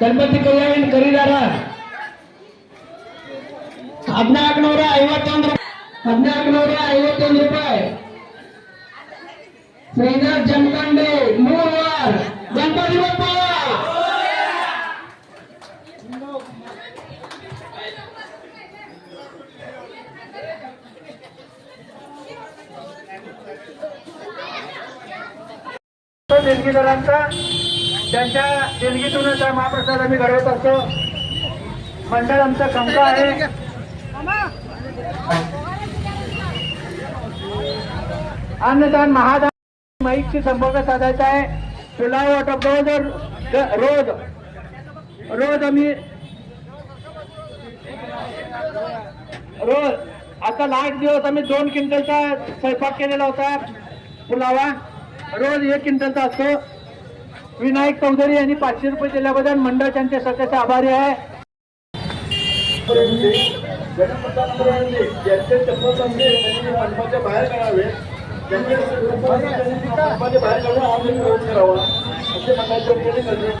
ગણપતિ કલ્યાણ કરી રહ્યા ಹದಿನಾಲ್ಕು ನೂರ ಐವತ್ತೊಂದು ಹದಿನಾಲ್ಕು ನೂರ ಐವತ್ತೊಂದು ರೂಪಾಯಿ ಶ್ರೀನಾಥ್ ಜಮಖಂಡಿ ಮೂರು ವಾರ ಗಣಪತಿ ಬಪ್ಪ देणगीदारांचा त्यांच्या देणगीतूनच हा महाप्रसाद आम्ही घडवत असतो मंडळ आमचं खमका आहे अन्नदान महादान माईकशी संपर्क साधायचा आहे. पुलाव वाटप रोज रोज रोज आम्ही रोज आता लास्ट दिवस आम्ही दोन क्विंटलचा स्वयंपाक केलेला होता. पुलावा. रोज एक क्विंटलचा असतो. विनायक चौधरी यांनी पाचशे रुपये दिल्याबद्दल मंडळ त्यांचे सदस्य आभारी आहे. ज्यांचे चप्पल आणले त्यांनी मंडपाच्या बाहेर काढावे. ज्यांचे चप्पल मंडपाच्या बाहेर काढून ऑनलाईन प्रवेश करावा. असे मंडळाच्या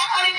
I'm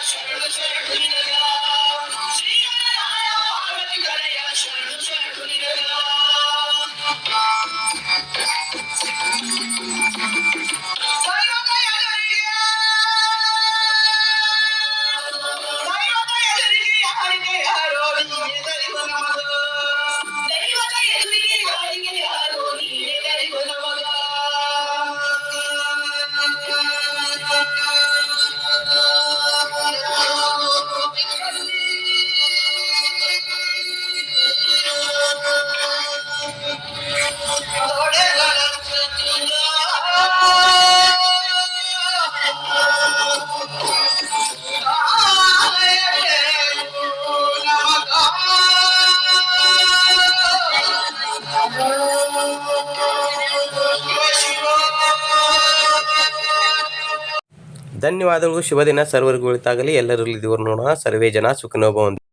Thank you. ಧನ್ಯವಾದಗಳು. ಶುಭ ದಿನ ಸರ್ವರಿಗೂ ಒಳಿತಾಗಲಿ ಎಲ್ಲರಲ್ಲಿ ದೇವರು ನೋಡೋಣ. ಸರ್ವೇ ಜನ ಸುಖನೋಭವಂತು